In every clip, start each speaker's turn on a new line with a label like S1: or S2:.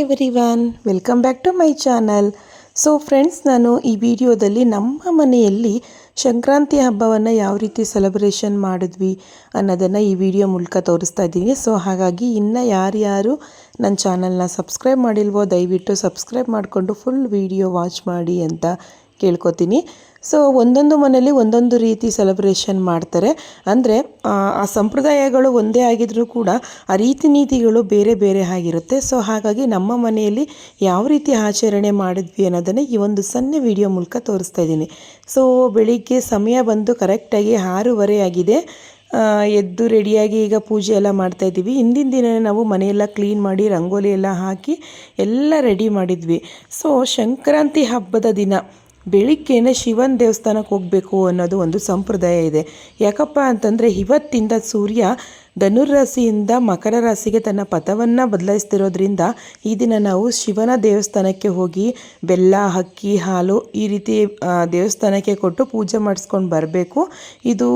S1: Everyone welcome back to my channel so friends ನಾನು ಈ ವಿಡಿಯೋದಲ್ಲಿ ನಮ್ಮ ಮನೆಯಲ್ಲಿ ಸಂಕ್ರಾಂತಿ ಹಬ್ಬವನ್ನು ಯಾವ ರೀತಿ ಸೆಲೆಬ್ರೇಷನ್ ಮಾಡಿದ್ವಿ ಅನ್ನೋದನ್ನು ಈ ವಿಡಿಯೋ ಮೂಲಕ ತೋರಿಸ್ತಾ ಇದ್ದೀನಿ. ಸೊ ಹಾಗಾಗಿ ಇನ್ನು ಯಾರ್ಯಾರು ನನ್ನ ಚಾನಲ್ನ ಸಬ್ಸ್ಕ್ರೈಬ್ ಮಾಡಿಲ್ವೋ ದಯವಿಟ್ಟು ಸಬ್ಸ್ಕ್ರೈಬ್ ಮಾಡಿಕೊಂಡು ಫುಲ್ ವಿಡಿಯೋ ವಾಚ್ ಮಾಡಿ ಅಂತ ಕೇಳ್ಕೊತೀನಿ. ಸೊ ಒಂದೊಂದು ಮನೆಯಲ್ಲಿ ಒಂದೊಂದು ರೀತಿ ಸೆಲೆಬ್ರೇಷನ್ ಮಾಡ್ತಾರೆ. ಅಂದರೆ, ಆ ಸಂಪ್ರದಾಯಗಳು ಒಂದೇ ಆಗಿದ್ರೂ ಕೂಡ ಆ ರೀತಿ ನೀತಿಗಳು ಬೇರೆ ಬೇರೆ ಆಗಿರುತ್ತೆ. ಸೊ ಹಾಗಾಗಿ ನಮ್ಮ ಮನೆಯಲ್ಲಿ ಯಾವ ರೀತಿ ಆಚರಣೆ ಮಾಡಿದ್ವಿ ಅನ್ನೋದನ್ನು ಈ ಒಂದು ಸಣ್ಣ ವಿಡಿಯೋ ಮೂಲಕ ತೋರಿಸ್ತಾ ಇದ್ದೀನಿ. ಸೊ ಬೆಳಿಗ್ಗೆ ಸಮಯ ಬಂದು ಕರೆಕ್ಟಾಗಿ ಆರೂವರೆ ಆಗಿದೆ. ಎದ್ದು ರೆಡಿಯಾಗಿ ಈಗ ಪೂಜೆ ಎಲ್ಲ ಮಾಡ್ತಾ ಇದ್ದೀವಿ. ಹಿಂದಿನ ದಿನವೇ ನಾವು ಮನೆಯೆಲ್ಲ ಕ್ಲೀನ್ ಮಾಡಿ, ರಂಗೋಲಿ ಎಲ್ಲ ಹಾಕಿ ಎಲ್ಲ ರೆಡಿ ಮಾಡಿದ್ವಿ. ಸೊ ಸಂಕ್ರಾಂತಿ ಹಬ್ಬದ ದಿನ ಬೆಳಿಗ್ಗೆನೇ ಶಿವನ ದೇವಸ್ಥಾನಕ್ಕೆ ಹೋಗಬೇಕು ಅನ್ನೋದು ಒಂದು ಸಂಪ್ರದಾಯ ಇದೆ. ಯಾಕಪ್ಪ ಅಂತಂದರೆ ಇವತ್ತಿಂದ ಸೂರ್ಯ ಧನುರಾಶಿಯಿಂದ ಮಕರ ರಾಶಿಗೆ ತನ್ನ ಪಥವನ್ನು ಬದಲಾಯಿಸ್ತಿರೋದ್ರಿಂದ ಈ ದಿನ ನಾವು ಶಿವನ ದೇವಸ್ಥಾನಕ್ಕೆ ಹೋಗಿ ಬೆಲ್ಲ, ಅಕ್ಕಿ, ಹಾಲು ಈ ರೀತಿ ದೇವಸ್ಥಾನಕ್ಕೆ ಕೊಟ್ಟು ಪೂಜೆ ಮಾಡಿಸ್ಕೊಂಡು ಬರಬೇಕು. ಇದು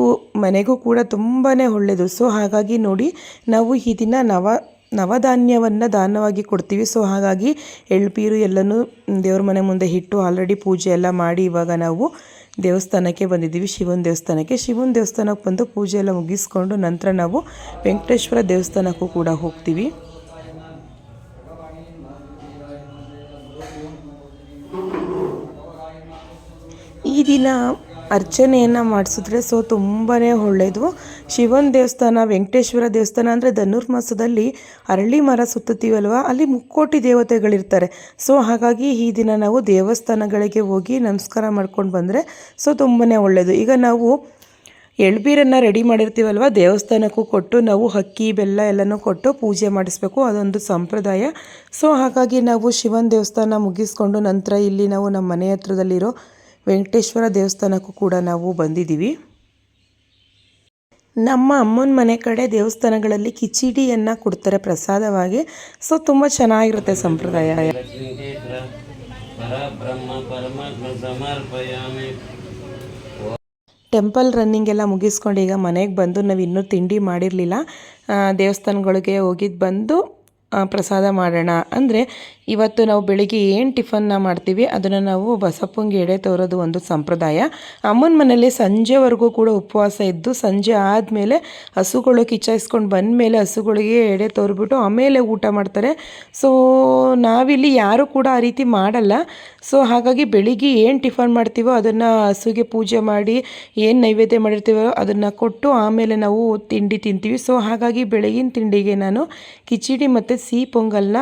S1: ಮನೆಗೂ ಕೂಡ ತುಂಬಾ ಒಳ್ಳೆಯದು ಸೊ ಹಾಗಾಗಿ ನೋಡಿ, ನಾವು ಈ ದಿನ ನವ ನವಧಾನ್ಯವನ್ನು ದಾನವಾಗಿ ಕೊಡ್ತೀವಿ. ಸೊ ಹಾಗಾಗಿ ಎಳ್ಪೀರು ಎಲ್ಲನೂ ದೇವ್ರ ಮನೆ ಮುಂದೆ ಇಟ್ಟು ಆಲ್ರೆಡಿ ಪೂಜೆ ಎಲ್ಲ ಮಾಡಿ ಇವಾಗ ನಾವು ದೇವಸ್ಥಾನಕ್ಕೆ ಬಂದಿದ್ದೀವಿ. ಶಿವನ ದೇವಸ್ಥಾನಕ್ಕೆ. ಶಿವನ ದೇವಸ್ಥಾನಕ್ಕೆ ಬಂದು ಪೂಜೆ ಎಲ್ಲ ಮುಗಿಸ್ಕೊಂಡು ನಂತರ ನಾವು ವೆಂಕಟೇಶ್ವರ ದೇವಸ್ಥಾನಕ್ಕೂ ಕೂಡ ಹೋಗ್ತೀವಿ. ಈ ದಿನ ಅರ್ಚನೆಯನ್ನು ಮಾಡಿಸಿದ್ರೆ ಸೊ ತುಂಬಾ ಒಳ್ಳೆಯದು ಶಿವನ ದೇವಸ್ಥಾನ, ವೆಂಕಟೇಶ್ವರ ದೇವಸ್ಥಾನ ಅಂದರೆ ಧನುರ್ಮಾಸದಲ್ಲಿ ಅರಳಿ ಮರ ಸುತ್ತುತ್ತೀವಲ್ವ? ಅಲ್ಲಿ ಮುಕ್ಕೋಟಿ ದೇವತೆಗಳಿರ್ತಾರೆ. ಸೊ ಹಾಗಾಗಿ ಈ ದಿನ ನಾವು ದೇವಸ್ಥಾನಗಳಿಗೆ ಹೋಗಿ ನಮಸ್ಕಾರ ಮಾಡ್ಕೊಂಡು ಬಂದರೆ ಸೊ ತುಂಬಾ ಒಳ್ಳೆಯದು ಈಗ ನಾವು ಎಳ್ಬೀರನ್ನು ರೆಡಿ ಮಾಡಿರ್ತೀವಲ್ವ? ದೇವಸ್ಥಾನಕ್ಕೂ ಕೊಟ್ಟು ನಾವು ಅಕ್ಕಿ ಬೆಲ್ಲ ಎಲ್ಲನೂ ಕೊಟ್ಟು ಪೂಜೆ ಮಾಡಿಸ್ಬೇಕು. ಅದೊಂದು ಸಂಪ್ರದಾಯ. ಸೊ ಹಾಗಾಗಿ ನಾವು ಶಿವನ ದೇವಸ್ಥಾನ ಮುಗಿಸ್ಕೊಂಡು ನಂತರ ಇಲ್ಲಿ ನಾವು ನಮ್ಮ ಮನೆ ಹತ್ರದಲ್ಲಿರೋ ವೆಂಕಟೇಶ್ವರ ದೇವಸ್ಥಾನಕ್ಕೂ ಕೂಡ ನಾವು ಬಂದಿದ್ದೀವಿ. ನಮ್ಮ ಅಮ್ಮನ ಮನೆ ಕಡೆ ದೇವಸ್ಥಾನಗಳಲ್ಲಿ ಕಿಚಿಡಿಯನ್ನು ಕೊಡ್ತಾರೆ ಪ್ರಸಾದವಾಗಿ. ಸೊ ತುಂಬ ಚೆನ್ನಾಗಿರುತ್ತೆ ಸಂಪ್ರದಾಯ. ಟೆಂಪಲ್ ರನ್ನಿಂಗ್ ಎಲ್ಲ ಮುಗಿಸ್ಕೊಂಡು ಈಗ ಮನೆಗೆ ಬಂದು ನಾವು ಇನ್ನೂ ತಿಂಡಿ ಮಾಡಿರಲಿಲ್ಲ. ದೇವಸ್ಥಾನಗಳಿಗೆ ಹೋಗಿದ್ದು ಬಂದು ಪ್ರಸಾದ ಮಾಡೋಣ. ಅಂದರೆ ಇವತ್ತು ನಾವು ಬೆಳಿಗ್ಗೆ ಏನು ಟಿಫನ್ನ ಮಾಡ್ತೀವಿ, ಅದನ್ನು ನಾವು ಬಸಪ್ಪಂಗೆ ಎಡೆ ತೋರೋದು ಒಂದು ಸಂಪ್ರದಾಯ. ಅಮ್ಮನ ಮನೇಲಿ ಸಂಜೆವರೆಗೂ ಕೂಡ ಉಪವಾಸ ಇದ್ದು ಸಂಜೆ ಆದಮೇಲೆ ಹಸುಗಳು ಕಿಚ್ಚಾಯಿಸ್ಕೊಂಡು ಬಂದಮೇಲೆ ಹಸುಗಳಿಗೆ ಎಡೆ ತೋರ್ಬಿಟ್ಟು ಆಮೇಲೆ ಊಟ ಮಾಡ್ತಾರೆ. ಸೊ ನಾವಿಲ್ಲಿ ಯಾರೂ ಕೂಡ ಆ ರೀತಿ ಮಾಡಲ್ಲ. ಸೊ ಹಾಗಾಗಿ ಬೆಳಿಗ್ಗೆ ಏನು ಟಿಫನ್ ಮಾಡ್ತೀವೋ ಅದನ್ನು ಹಸುಗೆ ಪೂಜೆ ಮಾಡಿ, ಏನು ನೈವೇದ್ಯ ಮಾಡಿರ್ತೀವೋ ಅದನ್ನು ಕೊಟ್ಟು ಆಮೇಲೆ ನಾವು ತಿಂಡಿ ತಿಂತೀವಿ. ಸೊ ಹಾಗಾಗಿ ಬೆಳಗಿನ ತಿಂಡಿಗೆ ನಾನು ಕಿಚಡಿ ಮತ್ತು ಸಿಹಿ ಪೊಂಗಲ್ನ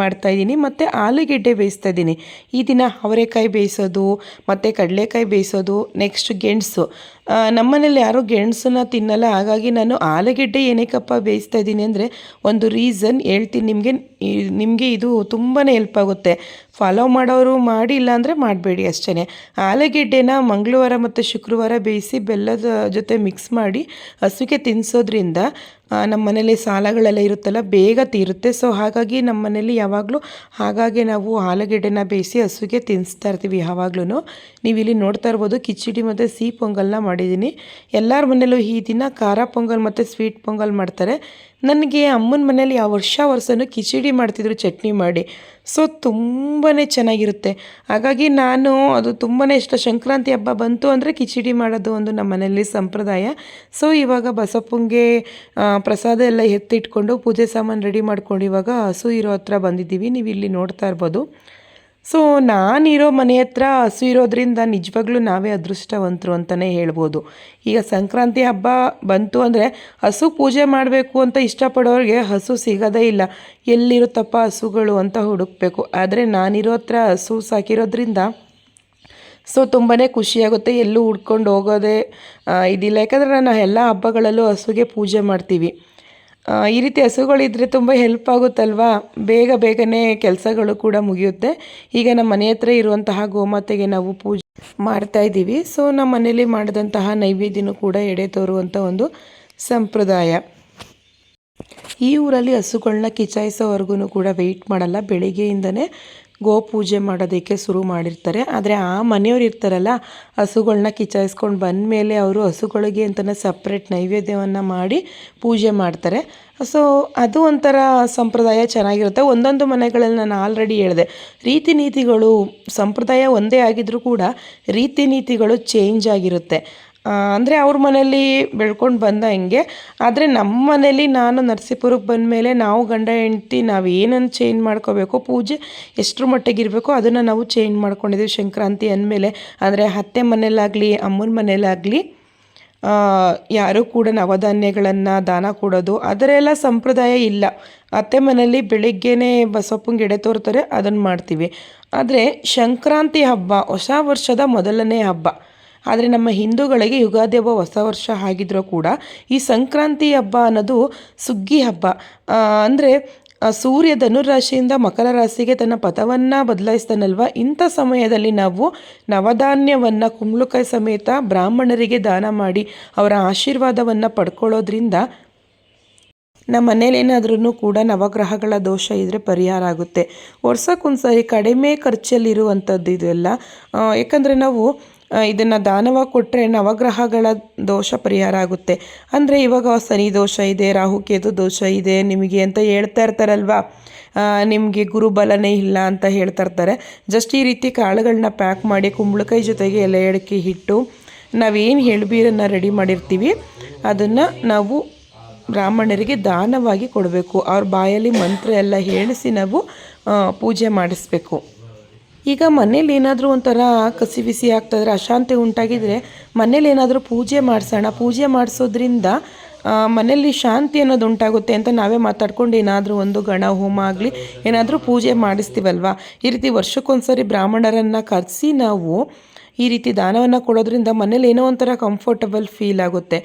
S1: ಮಾಡ್ತಾಯಿದ್ದೀನಿ ಮತ್ತು ಆಲೂಗೆಡ್ಡೆ ಬೇಯಿಸ್ತಾ ಇದ್ದೀನಿ. ಈ ದಿನ ಅವರೆಕಾಯಿ ಬೇಯಿಸೋದು, ಮತ್ತು ಕಡಲೆಕಾಯಿ ಬೇಯಿಸೋದು ನೆಕ್ಸ್ಟ್ ಗೆಣಸು. ನಮ್ಮನೇಲಿ ಯಾರೂ ಗೆಣಸನ್ನ ತಿನ್ನಲ್ಲ. ಹಾಗಾಗಿ ನಾನು ಆಲೂಗೆಡ್ಡೆ ಏನಕ್ಕಪ್ಪ ಬೇಯಿಸ್ತಾ ಇದ್ದೀನಿ ಅಂದರೆ ಒಂದು ರೀಸನ್ ಹೇಳ್ತೀನಿ ನಿಮಗೆ. ನಿಮಗೆ ಇದು ತುಂಬಾ ಹೆಲ್ಪ್ ಆಗುತ್ತೆ. ಫಾಲೋ ಮಾಡೋರು ಮಾಡಿ ಅಂದರೆ ಮಾಡಬೇಡಿ ಅಷ್ಟೇ ಆಲೂಗೆಡ್ಡೆನ ಮಂಗಳವಾರ ಮತ್ತು ಶುಕ್ರವಾರ ಬೇಯಿಸಿ ಬೆಲ್ಲದ ಜೊತೆ ಮಿಕ್ಸ್ ಮಾಡಿ ಹಸುಗೆ ತಿನ್ನಿಸೋದ್ರಿಂದ ನಮ್ಮ ಮನೇಲಿ ಸಾಲಗಳೆಲ್ಲ ಇರುತ್ತಲ್ಲ, ಬೇಗ ತೀರುತ್ತೆ. ಸೊ ಹಾಗಾಗಿ ನಮ್ಮ ಮನೇಲಿ ಯಾವಾಗಲೂ ಹಾಗಾಗಿ ನಾವು ಆಲೂಗೆಡ್ಡೆನ ಬೇಯಿಸಿ ಹಸುಗೆ ತಿನ್ನಿಸ್ತಾ ಇರ್ತೀವಿ ಯಾವಾಗ್ಲೂ ನೀವು ಇಲ್ಲಿ ನೋಡ್ತಾ ಇರ್ಬೋದು ಕಿಚಡಿ ಮತ್ತು ಸಿಹಿ ಪೊಂಗಲ್ನ ಮಾಡಿದ್ದೀನಿ. ಎಲ್ಲರ ಮನೇಲೂ ಈ ದಿನ ಖಾರ ಪೊಂಗಲ್ ಮತ್ತು ಸ್ವೀಟ್ ಪೊಂಗಲ್ ಮಾಡ್ತಾರೆ. ನನಗೆ ಅಮ್ಮನ ಮನೇಲಿ ಯಾವ ವರ್ಷ ವರ್ಷನೂ ಕಿಚಡಿ ಮಾಡ್ತಿದ್ರು, ಚಟ್ನಿ ಮಾಡಿ. ಸೊ ತುಂಬಾ ಚೆನ್ನಾಗಿರುತ್ತೆ. ಹಾಗಾಗಿ ನಾನು ಅದು ತುಂಬಾ ಇಷ್ಟ. ಸಂಕ್ರಾಂತಿ ಹಬ್ಬ ಬಂತು ಅಂದರೆ ಕಿಚಡಿ ಮಾಡೋದು ಒಂದು ನಮ್ಮ ಮನೆಯಲ್ಲಿ ಸಂಪ್ರದಾಯ. ಸೊ ಇವಾಗ ಬಸಪ್ಪಂಗೆ ಪ್ರಸಾದ ಎಲ್ಲ ಎತ್ತಿಟ್ಕೊಂಡು ಪೂಜೆ ಸಾಮಾನು ರೆಡಿ ಮಾಡ್ಕೊಂಡು ಇವಾಗ ಹಸು ಇರೋ ಹತ್ರ ಬಂದಿದ್ದೀವಿ. ನೀವು ಇಲ್ಲಿ ನೋಡ್ತಾ ಇರ್ಬೋದು. ಸೊ ನಾನಿರೋ ಮನೆ ಹತ್ರ ಹಸು ಇರೋದ್ರಿಂದ ನಿಜವಾಗ್ಲೂ ನಾವೇ ಅದೃಷ್ಟವಂತರು ಅಂತಲೇ ಹೇಳ್ಬೋದು. ಈಗ ಸಂಕ್ರಾಂತಿ ಹಬ್ಬ ಬಂತು ಅಂದರೆ ಹಸು ಪೂಜೆ ಮಾಡಬೇಕು ಅಂತ ಇಷ್ಟಪಡೋರಿಗೆ ಹಸು ಸಿಗೋದೇ ಇಲ್ಲ. ಎಲ್ಲಿರುತ್ತಪ್ಪ ಹಸುಗಳು ಅಂತ ಹುಡುಕಬೇಕು. ಆದರೆ ನಾನಿರೋ ಹತ್ರ ಹಸು ಸಾಕಿರೋದ್ರಿಂದ ಸೊ ತುಂಬಾ ಖುಷಿಯಾಗುತ್ತೆ. ಎಲ್ಲೂ ಹುಡ್ಕೊಂಡು ಹೋಗೋದೇ ಇದಿಲ್ಲ. ಯಾಕಂದರೆ ನಾನು ಎಲ್ಲ ಹಬ್ಬಗಳಲ್ಲೂ ಹಸುಗೆ ಪೂಜೆ ಮಾಡ್ತೀವಿ. ಈ ರೀತಿ ಹಸುಗಳಿದ್ರೆ ತುಂಬ ಹೆಲ್ಪ್ ಆಗುತ್ತಲ್ವಾ? ಬೇಗ ಬೇಗನೆ ಕೆಲಸಗಳು ಕೂಡ ಮುಗಿಯುತ್ತೆ. ಈಗ ನಮ್ಮ ಮನೆ ಹತ್ರ ಇರುವಂತಹ ಗೋಮಾತೆಗೆ ನಾವು ಪೂಜೆ ಮಾಡ್ತಾ ಇದ್ದೀವಿ. ಸೊ ನಮ್ಮ ಮನೇಲಿ ಮಾಡಿದಂತಹ ನೈವೇದ್ಯನೂ ಕೂಡ ಎಡೆ ತೋರುವಂಥ ಒಂದು ಸಂಪ್ರದಾಯ. ಈ ಊರಲ್ಲಿ ಹಸುಗಳನ್ನ ಕಿಚಾಯಿಸೋವರೆಗೂ ಕೂಡ ವೆಯ್ಟ್ ಮಾಡಲ್ಲ. ಬೆಳಿಗ್ಗೆಯಿಂದನೇ ಗೋ ಪೂಜೆ ಮಾಡೋದಕ್ಕೆ ಶುರು ಮಾಡಿರ್ತಾರೆ. ಆದರೆ ಆ ಮನೆಯವ್ರು ಇರ್ತಾರಲ್ಲ ಹಸುಗಳನ್ನ ಕಿಚಾಯಿಸ್ಕೊಂಡು ಬಂದಮೇಲೆ ಅವರು ಹಸುಗಳಿಗೆ ಅಂತಲೇ ಸಪ್ರೇಟ್ ನೈವೇದ್ಯವನ್ನು ಮಾಡಿ ಪೂಜೆ ಮಾಡ್ತಾರೆ. ಸೊ ಅದು ಒಂಥರ ಸಂಪ್ರದಾಯ ಚೆನ್ನಾಗಿರುತ್ತೆ. ಒಂದೊಂದು ಮನೆಗಳಲ್ಲಿ ನಾನು ಆಲ್ರೆಡಿ ಹೇಳಿದೆ ರೀತಿ ನೀತಿಗಳು ಸಂಪ್ರದಾಯ ಒಂದೇ ಆಗಿದ್ರೂ ಕೂಡ ರೀತಿ ನೀತಿಗಳು ಚೇಂಜ್ ಆಗಿರುತ್ತೆ. ಅಂದರೆ ಅವ್ರ ಮನೇಲಿ ಬೆಳ್ಕೊಂಡು ಬಂದ ಹಿಂಗೆ. ಆದರೆ ನಮ್ಮ ಮನೇಲಿ ನಾನು ನರಸೀಪುರಕ್ಕೆ ಬಂದಮೇಲೆ ನಾವು ಗಂಡ ಹೆಂಡ್ತಿ ನಾವು ಏನನ್ನು ಚೇಂಜ್ ಮಾಡ್ಕೋಬೇಕು ಪೂಜೆ ಎಷ್ಟರ ಮಟ್ಟಿಗೆ ಇರಬೇಕು ಅದನ್ನು ನಾವು ಚೇಂಜ್ ಮಾಡ್ಕೊಂಡಿದ್ದೀವಿ ಸಂಕ್ರಾಂತಿ ಅಂದಮೇಲೆ. ಅಂದರೆ ಅತ್ತೆ ಮನೇಲಾಗಲಿ, ಅಮ್ಮನ ಮನೇಲಾಗಲಿ ಯಾರೂ ಕೂಡ ನವಧಾನ್ಯಗಳನ್ನು, ದಾನ ಕೊಡೋದು, ಅದರೆಲ್ಲ ಸಂಪ್ರದಾಯ ಇಲ್ಲ. ಅತ್ತೆ ಮನೇಲಿ ಬೆಳಿಗ್ಗೆನೇ ಬಸಪ್ಪಂಗೆ ಎಡೆ ತೋರ್ತಾರೆ ಅದನ್ನು ಮಾಡ್ತೀವಿ. ಆದರೆ ಸಂಕ್ರಾಂತಿ ಹಬ್ಬ, ಹೊಸ ವರ್ಷದ ಮೊದಲನೇ ಹಬ್ಬ ಆದರೆ ನಮ್ಮ ಹಿಂದೂಗಳಿಗೆ ಯುಗಾದಿ ಹಬ್ಬ ಹೊಸ ವರ್ಷ ಆಗಿದ್ರೂ ಕೂಡ ಈ ಸಂಕ್ರಾಂತಿ ಹಬ್ಬ ಅನ್ನೋದು ಸುಗ್ಗಿ ಹಬ್ಬ. ಅಂದರೆ ಸೂರ್ಯ ಧನುರಾಶಿಯಿಂದ ಮಕರ ರಾಶಿಗೆ ತನ್ನ ಪಥವನ್ನು ಬದಲಾಯಿಸ್ತಾನಲ್ವ? ಇಂಥ ಸಮಯದಲ್ಲಿ ನಾವು ನವಧಾನ್ಯವನ್ನು, ಕುಂಬಳಕಾಯಿ ಸಮೇತ ಬ್ರಾಹ್ಮಣರಿಗೆ ದಾನ ಮಾಡಿ ಅವರ ಆಶೀರ್ವಾದವನ್ನು ಪಡ್ಕೊಳ್ಳೋದ್ರಿಂದ ನಮ್ಮ ಮನೇಲಿ ಏನಾದ್ರೂ ಕೂಡ ನವಗ್ರಹಗಳ ದೋಷ ಇದ್ದರೆ ಪರಿಹಾರ ಆಗುತ್ತೆ. ವರ್ಷಕ್ಕೊಂದ್ಸರಿ ಕಡಿಮೆ ಖರ್ಚಲ್ಲಿರುವಂಥದ್ದು ಇದೆಲ್ಲ ಯಾಕಂದರೆ ನಾವು ಇದನ್ನು ದಾನವಾಗಿ ಕೊಟ್ಟರೆ ನವಗ್ರಹಗಳ ದೋಷ ಪರಿಹಾರ ಆಗುತ್ತೆ. ಅಂದರೆ ಇವಾಗ ಶನಿ ದೋಷ ಇದೆ ರಾಹುಕೇತು ದೋಷ ಇದೆ, ನಿಮಗೆ ಅಂತ ಹೇಳ್ತಾ ಇರ್ತಾರಲ್ವ? ನಿಮಗೆ ಗುರುಬಲನೇ ಇಲ್ಲ ಅಂತ ಹೇಳ್ತಾ ಇರ್ತಾರೆ. ಜಸ್ಟ್ ಈ ರೀತಿ ಕಾಳುಗಳನ್ನ ಪ್ಯಾಕ್ ಮಾಡಿ ಕುಂಬಳಕಾಯಿ ಜೊತೆಗೆ ಎಲೆ ಅಡಿಕೆ ಹಿಟ್ಟು, ನಾವೇನು ಎಳ್ಬೀರನ್ನು ರೆಡಿ ಮಾಡಿರ್ತೀವಿ, ಅದನ್ನು ನಾವು ಬ್ರಾಹ್ಮಣರಿಗೆ ದಾನವಾಗಿ ಕೊಡಬೇಕು. ಅವ್ರ ಬಾಯಲ್ಲಿ ಮಂತ್ರ ಎಲ್ಲ ಹೇಳಿಸಿ ನಾವು ಪೂಜೆ ಮಾಡಿಸ್ಬೇಕು. ಈಗ ಮನೇಲಿ ಏನಾದರೂ ಒಂಥರ ಕಸಿ ಬಿಸಿ ಆಗ್ತಾಯಿದ್ರೆ, ಅಶಾಂತಿ ಉಂಟಾಗಿದ್ರೆ ಮನೇಲಿ ಏನಾದರೂ ಪೂಜೆ ಮಾಡಿಸೋಣ. ಪೂಜೆ ಮಾಡಿಸೋದ್ರಿಂದ ಮನೆಯಲ್ಲಿ ಶಾಂತಿ ಅನ್ನೋದು ಉಂಟಾಗುತ್ತೆ ಅಂತ ನಾವೇ ಮಾತಾಡ್ಕೊಂಡು ಏನಾದರೂ ಒಂದು ಗಣ, ಹೋಮ ಆಗಲಿ ಏನಾದರೂ ಪೂಜೆ ಮಾಡಿಸ್ತೀವಲ್ವ? ಈ ರೀತಿ ವರ್ಷಕ್ಕೊಂದ್ಸರಿ ಬ್ರಾಹ್ಮಣರನ್ನು ಕರೆಸಿ ನಾವು ಈ ರೀತಿ ದಾನವನ್ನು ಕೊಡೋದ್ರಿಂದ ಮನೇಲಿ ಏನೋ ಒಂಥರ ಕಂಫರ್ಟಬಲ್ ಫೀಲ್ ಆಗುತ್ತೆ.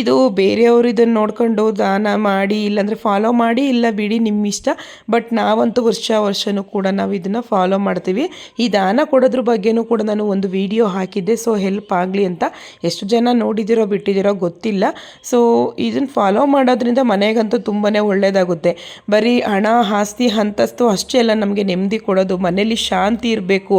S1: ಇದು ಬೇರೆಯವರು ಇದನ್ನು ನೋಡ್ಕೊಂಡು ದಾನ ಮಾಡಿ ಇಲ್ಲಾಂದರೆ ಫಾಲೋ ಮಾಡಿ ಇಲ್ಲ ಬಿಡಿ ನಿಮ್ಮ ಇಷ್ಟ ಬಟ್ ನಾವಂತೂ ವರ್ಷ ವರ್ಷನೂ ಕೂಡ ನಾವು ಇದನ್ನು ಫಾಲೋ ಮಾಡ್ತೀವಿ. ಈ ದಾನ ಕೊಡೋದ್ರ ಬಗ್ಗೆನೂ ಕೂಡ ನಾನು ಒಂದು ವಿಡಿಯೋ ಹಾಕಿದ್ದೆ ಸೊ ಹೆಲ್ಪ್ ಆಗಲಿ ಅಂತ. ಎಷ್ಟು ಜನ ನೋಡಿದಿರೋ ಬಿಟ್ಟಿದ್ದೀರೋ ಗೊತ್ತಿಲ್ಲ. ಸೊ ಇದನ್ನು ಫಾಲೋ ಮಾಡೋದ್ರಿಂದ ಮನೆಗಂತೂ ತುಂಬಾ ಒಳ್ಳೆಯದಾಗುತ್ತೆ ಬರೀ ಹಣ, ಆಸ್ತಿ, ಅಂತಸ್ತು ಅಷ್ಟೇ ಅಲ್ಲ, ನಮಗೆ ನೆಮ್ಮದಿ ಕೊಡೋದು, ಮನೇಲಿ ಶಾಂತಿ ಇರಬೇಕು.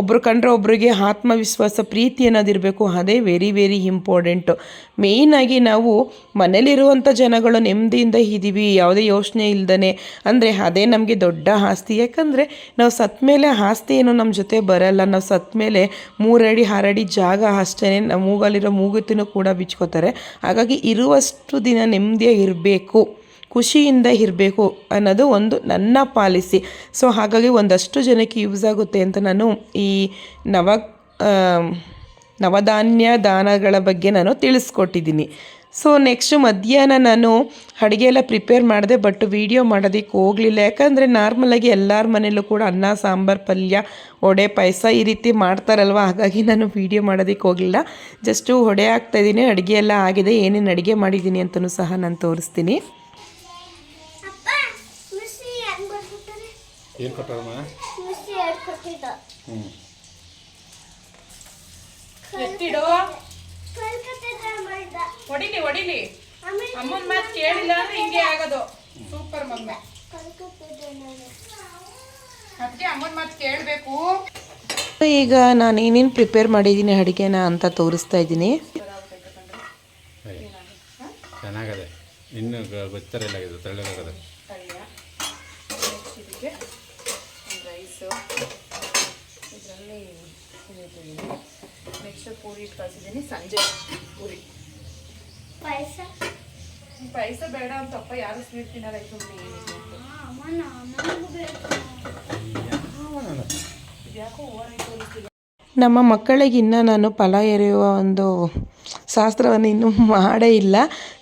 S1: ಒಬ್ಬರು ಕಂಡ್ರೆ ಒಬ್ರಿಗೆ ಆತ್ಮವಿಶ್ವಾಸ, ಪ್ರೀತಿ ಅನ್ನೋದಿರಬೇಕು. ಅದೇ ವೆರಿ ವೆರಿ ಇಂಪಾರ್ಟೆಂಟು ಮೇಯ್ನಾಗಿ ನಾವು ಮನೇಲಿರುವಂಥ ಜನಗಳು ನೆಮ್ಮದಿಯಿಂದ ಇದ್ದೀವಿ, ಯಾವುದೇ ಯೋಚನೆ ಇಲ್ದೇ ಅಂದರೆ ಅದೇ ನಮಗೆ ದೊಡ್ಡ ಆಸ್ತಿ. ಯಾಕಂದರೆ ನಾವು ಸತ್ತ ಮೇಲೆ ಆಸ್ತಿ ಏನು ನಮ್ಮ ಜೊತೆ ಬರಲ್ಲ. ನಾವು ಸತ್ತ ಮೇಲೆ ಮೂರಡಿ, ಆರಡಿ ಜಾಗ ಅಷ್ಟೇ ನಮ್ಮ ಮೂಗಲ್ಲಿರೋ ಮೂಗುತಿನೂ ಕೂಡ ಬಿಚ್ಕೋತಾರೆ. ಹಾಗಾಗಿ ಇರುವಷ್ಟು ದಿನ ನೆಮ್ಮದಿಯಾಗಿ ಇರಬೇಕು, ಖುಷಿಯಿಂದ ಇರಬೇಕು ಅನ್ನೋದು ಒಂದು ನನ್ನ ಪಾಲಿಸಿ. ಸೊ ಹಾಗಾಗಿ ಒಂದಷ್ಟು ಜನಕ್ಕೆ ಯೂಸ್ ಆಗುತ್ತೆ ಅಂತ ನಾನು ಈ ನವ ನವಧಾನ್ಯ ದಾನಗಳ ಬಗ್ಗೆ ನಾನು ತಿಳಿಸ್ಕೊಟ್ಟಿದ್ದೀನಿ. ಸೊ ನೆಕ್ಸ್ಟು ಮಧ್ಯಾಹ್ನ ನಾನು ಅಡುಗೆ ಎಲ್ಲ ಪ್ರಿಪೇರ್ ಮಾಡಿದೆ ಬಟ್ ವೀಡಿಯೋ ಮಾಡೋದಕ್ಕೆ ಹೋಗಲಿಲ್ಲ. ಯಾಕಂದರೆ ನಾರ್ಮಲಾಗಿ ಎಲ್ಲರ ಮನೇಲೂ ಕೂಡ ಅನ್ನ ಸಾಂಬಾರು ಪಲ್ಯ ಒಡೆ ಪಾಯಸ ಈ ರೀತಿ ಮಾಡ್ತಾರಲ್ವ? ಹಾಗಾಗಿ ನಾನು ವೀಡಿಯೋ ಮಾಡೋದಕ್ಕೆ ಹೋಗಲಿಲ್ಲ. ಜಸ್ಟು ಹೊಡೆ ಹಾಕ್ತಾಯಿದ್ದೀನಿ ಅಡುಗೆ ಎಲ್ಲ ಆಗಿದೆ ಏನೇನು ಅಡುಗೆ ಮಾಡಿದ್ದೀನಿ ಅಂತಲೂ ಸಹ ನಾನು ತೋರಿಸ್ತೀನಿ.
S2: ಏನು
S1: ಎತ್ತಿಡು? ಹೊಡಿಲಿ ಹೊಡಿಲಿ. ಅಮ್ಮನ ಮಾತು ಕೇಳಿಲ್ಲ ಅಂದ್ರೆ ಹಿಂಗೆ ಆಗೋದು. ಸೂಪರ್ ಮಮ್ಮೆ. ಅದಕ್ಕೆ ಅಮ್ಮನ ಮಾತು ಕೇಳಬೇಕು. ಈಗ ನಾನು ಏನೇನು ಪ್ರಿಪೇರ್ ಮಾಡಿದ್ದೀನಿ ಅಡುಗೆನ ಅಂತ ತೋರಿಸ್ತಾ ಇದ್ದೀನಿ.
S2: ಚೆನ್ನಾಗದೆ. ಇನ್ನು ಗೊತ್ತರಿಲ್ಲ ಇದು ತಳ್ಳಲಾಗದೆ
S1: ಇದಕ್ಕೆ ರೈಸು ಇದರಲ್ಲಿ ನೆಕ್ಸ್ಟ್ ಪೂರಿ ಇಟ್ಟು ಕಳಿಸಿದ್ದೀನಿ. ಸಂಜೆ ಪೂರಿ.
S3: ಪಾಯಸ?
S1: ಪಾಯಸ ಬೇಡ ಅಂತಪ್ಪ ಯಾರು ಸ್ವೀಟ್ ತಿನ್ನಲ್ಲ ಸುಮ್ಮನೆ
S3: ಓವರ್ ಬೇಕು
S1: ನಮ್ಮ ಮಕ್ಕಳಿಗೆ ಇನ್ನೂ ನಾನು ಫಲ ಎರೆಯುವ ಒಂದು ಶಾಸ್ತ್ರವನ್ನು ಇನ್ನೂ ಮಾಡೇ ಇಲ್ಲ.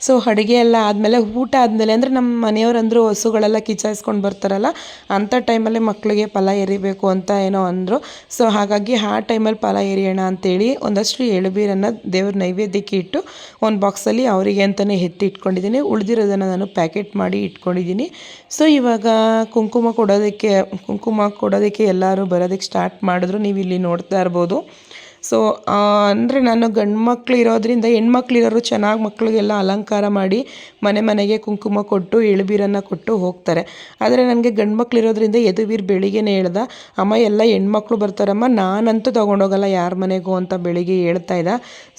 S1: ಸೊ ಅಡುಗೆ ಎಲ್ಲ ಆದಮೇಲೆ, ಊಟ ಆದಮೇಲೆ, ಅಂದರೆ ನಮ್ಮ ಮನೆಯವರಂದರು ಹಸುಗಳೆಲ್ಲ ಕಿಚಾಯಿಸ್ಕೊಂಡು ಬರ್ತಾರಲ್ಲ ಅಂಥ ಟೈಮಲ್ಲಿ ಮಕ್ಕಳಿಗೆ ಫಲ ಎರಿಬೇಕು ಅಂತ ಏನೋ ಅಂದರು. ಸೊ ಹಾಗಾಗಿ ಆ ಟೈಮಲ್ಲಿ ಫಲ ಎರಿಯೋಣ ಅಂತೇಳಿ ಒಂದಷ್ಟು ಎಳುಬೀರನ್ನು ದೇವ್ರ ನೈವೇದ್ಯಕ್ಕೆ ಇಟ್ಟು, ಒಂದು ಬಾಕ್ಸಲ್ಲಿ ಅವರಿಗೆ ಅಂತಲೇ ಎತ್ತಿ ಇಟ್ಕೊಂಡಿದ್ದೀನಿ. ಉಳಿದಿರೋದನ್ನು ನಾನು ಪ್ಯಾಕೆಟ್ ಮಾಡಿ ಇಟ್ಕೊಂಡಿದ್ದೀನಿ. ಸೊ ಇವಾಗ ಕುಂಕುಮ ಕೊಡೋದಕ್ಕೆ ಕುಂಕುಮ ಕೊಡೋದಕ್ಕೆ ಎಲ್ಲರೂ ಬರೋದಕ್ಕೆ ಸ್ಟಾರ್ಟ್ ಮಾಡಿದ್ರು. ನೀವು ಇಲ್ಲಿ ನೋಡ್ತಾ ಇರ್ಬೋದು. ಸೊ ಅಂದರೆ ನಾನು ಗಂಡು ಮಕ್ಳು ಇರೋದ್ರಿಂದ ಹೆಣ್ಮಕ್ಳಿರೋರು ಚೆನ್ನಾಗಿ ಮಕ್ಕಳಿಗೆಲ್ಲ ಅಲಂಕಾರ ಮಾಡಿ ಮನೆ ಮನೆಗೆ ಕುಂಕುಮ ಕೊಟ್ಟು, ಎಳ್ಬೀರನ್ನು ಕೊಟ್ಟು ಹೋಗ್ತಾರೆ. ಆದರೆ ನನಗೆ ಗಂಡು ಇರೋದ್ರಿಂದ ಯದುವೀರ್ ಬೆಳಿಗ್ಗೆನೇ ಹೇಳ್ದ, ಅಮ್ಮ, ಎಲ್ಲ ಹೆಣ್ಮಕ್ಳು ಬರ್ತಾರಮ್ಮ, ನಾನಂತೂ ತೊಗೊಂಡೋಗಲ್ಲ, ಯಾರ ಮನೆಗೂ ಅಂತ ಬೆಳಿಗ್ಗೆ ಹೇಳ್ತಾ ಇದ್ದ.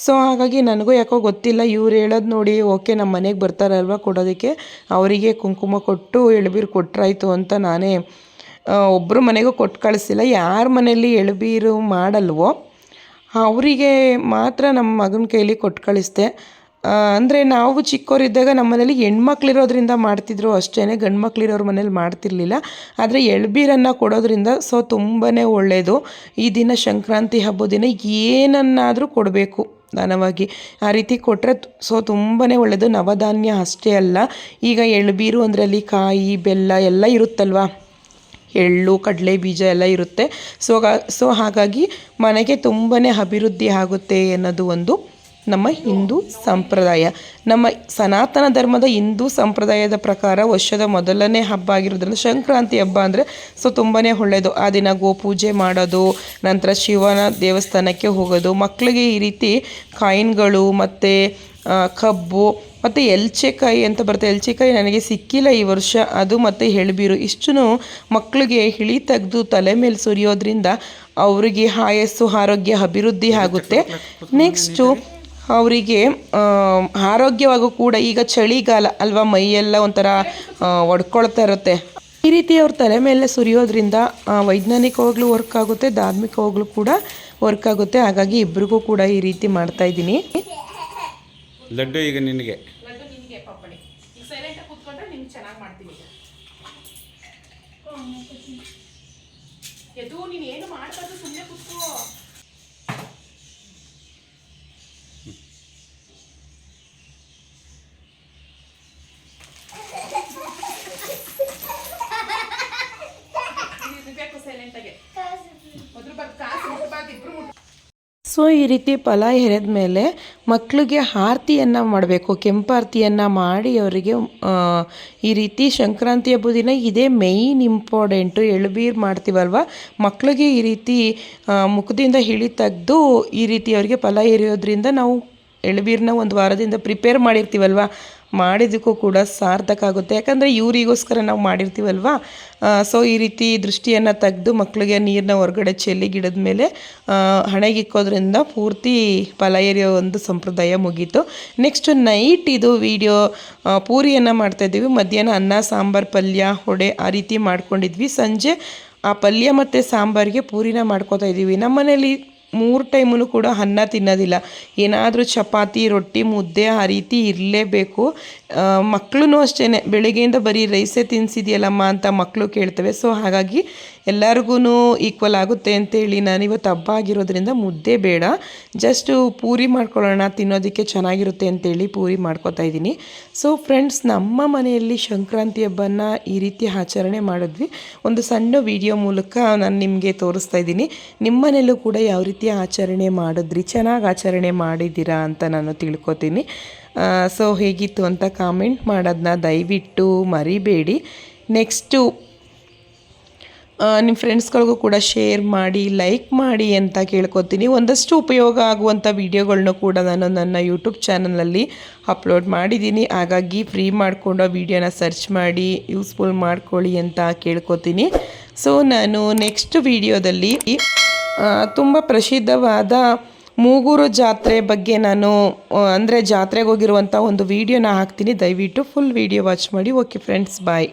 S1: ಸೊ ಹಾಗಾಗಿ ನನಗೂ ಯಾಕೋ ಗೊತ್ತಿಲ್ಲ, ಇವ್ರು ಹೇಳೋದು ನೋಡಿ, ಓಕೆ ನಮ್ಮ ಮನೆಗೆ ಬರ್ತಾರಲ್ವ ಕೊಡೋದಕ್ಕೆ, ಅವರಿಗೆ ಕುಂಕುಮ ಕೊಟ್ಟು ಎಳ್ಬೀರು ಕೊಟ್ಟರಾಯ್ತು ಅಂತ ನಾನೇ ಒಬ್ಬರು ಮನೆಗೂ ಕೊಟ್ಟು ಕಳಿಸಿಲ್ಲ. ಯಾರ ಮನೆಯಲ್ಲಿ ಎಳಬೀರು ಮಾಡಲ್ವೋ ಅವರಿಗೆ ಮಾತ್ರ ನಮ್ಮ ಮಗನ ಕೈಲಿ ಕೊಟ್ಟು ಕಳಿಸ್ದೆ. ಅಂದರೆ ನಾವು ಚಿಕ್ಕವರಿದ್ದಾಗ ನಮ್ಮ ಮನೇಲಿ ಹೆಣ್ಮಕ್ಳಿರೋದ್ರಿಂದ ಮಾಡ್ತಿದ್ರು ಅಷ್ಟೇ ಗಂಡು ಮಕ್ಳಿರೋರ ಮನೇಲಿ ಮಾಡ್ತಿರ್ಲಿಲ್ಲ. ಆದರೆ ಎಳ್ಬೀರನ್ನು ಕೊಡೋದ್ರಿಂದ ಸೊ ತುಂಬಾ ಒಳ್ಳೆಯದು ಈ ದಿನ ಸಂಕ್ರಾಂತಿ ಹಬ್ಬದ ದಿನ ಏನನ್ನಾದರೂ ಕೊಡಬೇಕು ದಾನವಾಗಿ. ಆ ರೀತಿ ಕೊಟ್ಟರೆ ಸೊ ತುಂಬಾ ಒಳ್ಳೆಯದು ನವಧಾನ್ಯ ಅಷ್ಟೇ ಅಲ್ಲ. ಈಗ ಎಳ್ಬೀರು ಅಲ್ಲಿ ಕಾಯಿ, ಬೆಲ್ಲ ಎಲ್ಲ ಇರುತ್ತಲ್ವ? ಎಳ್ಳು, ಕಡಲೆ ಬೀಜ ಎಲ್ಲ ಇರುತ್ತೆ. ಸೊ ಸೊ ಹಾಗಾಗಿ ಮನೆಗೆ ತುಂಬಾ ಅಭಿವೃದ್ಧಿ ಆಗುತ್ತೆ ಅನ್ನೋದು ಒಂದು ನಮ್ಮ ಹಿಂದೂ ಸಂಪ್ರದಾಯ. ನಮ್ಮ ಸನಾತನ ಧರ್ಮದ ಹಿಂದೂ ಸಂಪ್ರದಾಯದ ಪ್ರಕಾರ ವರ್ಷದ ಮೊದಲನೇ ಹಬ್ಬ ಆಗಿರೋದ್ರಿಂದ ಸಂಕ್ರಾಂತಿ ಹಬ್ಬ ಅಂದರೆ ಸೊ ತುಂಬಾ ಒಳ್ಳೆಯದು ಆ ದಿನ ಗೋಪೂಜೆ ಮಾಡೋದು, ನಂತರ ಶಿವನ ದೇವಸ್ಥಾನಕ್ಕೆ ಹೋಗೋದು. ಮಕ್ಕಳಿಗೆ ಈ ರೀತಿ ಕಾಯಿನ್ಗಳು ಮತ್ತು ಕಬ್ಬು ಮತ್ತು ಎಲ್ಚೆಕಾಯಿ ಅಂತ ಬರುತ್ತೆ. ಎಲ್ಚೆಕಾಯಿ ನನಗೆ ಸಿಕ್ಕಿಲ್ಲ ಈ ವರ್ಷ. ಅದು ಮತ್ತು ಎಳ್ಬೀರು ಇಷ್ಟು ಮಕ್ಕಳಿಗೆ ಹಿಳಿ ತೆಗೆದು ತಲೆ ಮೇಲೆ ಸುರಿಯೋದ್ರಿಂದ ಅವರಿಗೆ ಆಯಸ್ಸು, ಆರೋಗ್ಯ, ಅಭಿವೃದ್ಧಿ ಆಗುತ್ತೆ. ನೆಕ್ಸ್ಟು ಅವರಿಗೆ ಆರೋಗ್ಯವಾಗೂ ಕೂಡ ಈಗ ಚಳಿಗಾಲ ಅಲ್ವಾ? ಮೈಯೆಲ್ಲ ಒಂಥರ ಒಡ್ಕೊಳ್ತಾ ಇರುತ್ತೆ. ಈ ರೀತಿ ಅವ್ರ ತಲೆ ಮೇಲೆ ಸುರಿಯೋದ್ರಿಂದ ವೈಜ್ಞಾನಿಕವಾಗ್ಲೂ ವರ್ಕ್ ಆಗುತ್ತೆ. ಧಾರ್ಮಿಕವಾಗ್ಲೂ ಕೂಡ ವರ್ಕ್ ಆಗುತ್ತೆ. ಹಾಗಾಗಿ ಇಬ್ರಿಗೂ ಕೂಡ ಈ ರೀತಿ ಮಾಡ್ತಾ ಇದ್ದೀನಿ.
S2: ಲಡ್ಡು ಈಗ ನಿನಗೆ. ಅದಕ್ಕೆ ಪಪ್ಪಳಿ ಈಗ ಸೈಲೆಂಟಾಗಿ ಕೂತ್ಕೊಂಡ್ರೆ ನಿಮ್ಗೆ ಚೆನ್ನಾಗಿ ಮಾಡ್ತೀನಿ. ಎದು ನೀನು ಏನು ಮಾಡ್ಬಾರ್ದು ಸುಮ್ಮನೆ ಕೂತ್ಕೋ.
S1: ಸೊ ಈ ರೀತಿ ಫಲ ಎರೆದ ಮೇಲೆ ಮಕ್ಕಳಿಗೆ ಆರತಿಯನ್ನು ಮಾಡಬೇಕು, ಕೆಂಪಾರತಿಯನ್ನು ಮಾಡಿ ಅವರಿಗೆ ಈ ರೀತಿ ಸಂಕ್ರಾಂತಿ ಹಬ್ಬದ ದಿನ ಇದೇ ಮೇಯ್ನ್ ಇಂಪಾರ್ಟೆಂಟು ಎಳ್ಬೀರು ಮಾಡ್ತೀವಲ್ವ? ಮಕ್ಕಳಿಗೆ ಈ ರೀತಿ ಮುಖದಿಂದ ಹಿಳಿ ತೆಗೆದು ಈ ರೀತಿ ಅವರಿಗೆ ಫಲ ಎರೆಯೋದ್ರಿಂದ ನಾವು ಎಳ್ಬೀರನ್ನ ಒಂದು ವಾರದಿಂದ ಪ್ರಿಪೇರ್ ಮಾಡಿರ್ತೀವಲ್ವ? ಮಾಡಿದ್ದಕ್ಕೂ ಕೂಡ ಸಾರ್ಥಕ ಆಗುತ್ತೆ. ಯಾಕಂದರೆ ಇವರಿಗೋಸ್ಕರ ನಾವು ಮಾಡಿರ್ತೀವಲ್ವಾ? ಸೊ ಈ ರೀತಿ ದೃಷ್ಟಿಯನ್ನು ತೆಗೆದು ಮಕ್ಕಳಿಗೆ ನೀರನ್ನ ಹೊರಗಡೆ ಚೆಲ್ಲಿ ಗಿಡದ ಮೇಲೆ ಹಣೆಗಿಕ್ಕೋದ್ರಿಂದ ಪೂರ್ತಿ ಫಲ ಒಂದು ಸಂಪ್ರದಾಯ ಮುಗೀತು. ನೆಕ್ಸ್ಟ್ ನೈಟ್ ಇದು ವಿಡಿಯೋ ಪೂರಿಯನ್ನು ಮಾಡ್ತಾಯಿದ್ದೀವಿ ಮಧ್ಯಾಹ್ನ ಅನ್ನ, ಸಾಂಬಾರು, ಪಲ್ಯ ಹೊಡೆ ಆ ರೀತಿ ಮಾಡ್ಕೊಂಡಿದ್ವಿ. ಸಂಜೆ ಆ ಪಲ್ಯ ಮತ್ತು ಸಾಂಬಾರಿಗೆ ಪೂರಿನ ಮಾಡ್ಕೋತಾ ಇದ್ದೀವಿ. ನಮ್ಮ ಮನೇಲಿ ಮೂರು ಟೈಮೂ ಕೂಡ ಅನ್ನ ತಿನ್ನೋದಿಲ್ಲ. ಏನಾದರೂ ಚಪಾತಿ ರೊಟ್ಟಿ ಮುದ್ದೆ ಆ ರೀತಿ ಇರಲೇಬೇಕು. ಮಕ್ಕಳು ಅಷ್ಟೇ ಬೆಳಿಗ್ಗೆಯಿಂದ ಬರೀ ರೈಸೇ ತಿನ್ನಿಸಿದ್ಯಲ್ಲಮ್ಮ ಅಂತ ಮಕ್ಕಳು ಕೇಳ್ತವೆ. ಸೊ ಹಾಗಾಗಿ ಎಲ್ಲರಿಗೂ ಈಕ್ವಲ್ ಆಗುತ್ತೆ ಅಂತೇಳಿ ನಾನಿವತ್ತು ಹಬ್ಬ ಆಗಿರೋದ್ರಿಂದ ಮುದ್ದೆ ಬೇಡ. ಜಸ್ಟು ಪೂರಿ ಮಾಡ್ಕೊಳ್ಳೋಣ, ತಿನ್ನೋದಕ್ಕೆ ಚೆನ್ನಾಗಿರುತ್ತೆ ಅಂತೇಳಿ ಪೂರಿ ಮಾಡ್ಕೊತಾ ಇದ್ದೀನಿ. ಸೊ ಫ್ರೆಂಡ್ಸ್ ನಮ್ಮ ಮನೆಯಲ್ಲಿ ಸಂಕ್ರಾಂತಿ ಹಬ್ಬನ ಈ ರೀತಿ ಆಚರಣೆ ಮಾಡಿದ್ವಿ. ಒಂದು ಸಣ್ಣ ವಿಡಿಯೋ ಮೂಲಕ ನಾನು ನಿಮಗೆ ತೋರಿಸ್ತಾ ಇದ್ದೀನಿ. ನಿಮ್ಮ ಮನೆಯಲ್ಲೂ ಕೂಡ ಯಾವ ರೀತಿ ಆಚರಣೆ ಮಾಡಿದ್ರಿ? ಚೆನ್ನಾಗಿ ಆಚರಣೆ ಮಾಡಿದ್ದೀರಾ ಅಂತ ನಾನು ತಿಳ್ಕೊತೀನಿ. ಸೊ ಹೇಗಿತ್ತು ಅಂತ ಕಾಮೆಂಟ್ ಮಾಡೋದನ್ನ ದಯವಿಟ್ಟು ಮರಿಬೇಡಿ. ನೆಕ್ಸ್ಟು ನಿಮ್ಮ ಫ್ರೆಂಡ್ಸ್ಗಳಿಗೂ ಕೂಡ ಶೇರ್ ಮಾಡಿ ಲೈಕ್ ಮಾಡಿ ಅಂತ ಕೇಳ್ಕೊತೀನಿ. ಒಂದಷ್ಟು ಉಪಯೋಗ ಆಗುವಂಥ ವೀಡಿಯೋಗಳನ್ನ ಕೂಡ ನಾನು ನನ್ನ ಯೂಟ್ಯೂಬ್ ಚಾನಲಲ್ಲಿ ಅಪ್ಲೋಡ್ ಮಾಡಿದ್ದೀನಿ. ಹಾಗಾಗಿ ಫ್ರೀ ಮಾಡಿಕೊಂಡು ಆ ವಿಡಿಯೋನ ಸರ್ಚ್ ಮಾಡಿ ಯೂಸ್ಫುಲ್ ಮಾಡ್ಕೊಳ್ಳಿ ಅಂತ ಕೇಳ್ಕೊತೀನಿ. ಸೊ ನಾನು ನೆಕ್ಸ್ಟ್ ವಿಡಿಯೋದಲ್ಲಿ ತುಂಬ ಪ್ರಸಿದ್ಧವಾದ ಮೂಗೂರು ಜಾತ್ರೆ ಬಗ್ಗೆ ನಾನು ಅಂದರೆ ಜಾತ್ರೆಗೆ ಹೋಗಿರುವಂಥ ಒಂದು ವೀಡಿಯೋನ ಹಾಕ್ತೀನಿ. ದಯವಿಟ್ಟು ಫುಲ್ ವೀಡಿಯೋ ವಾಚ್ ಮಾಡಿ. Okay friends bye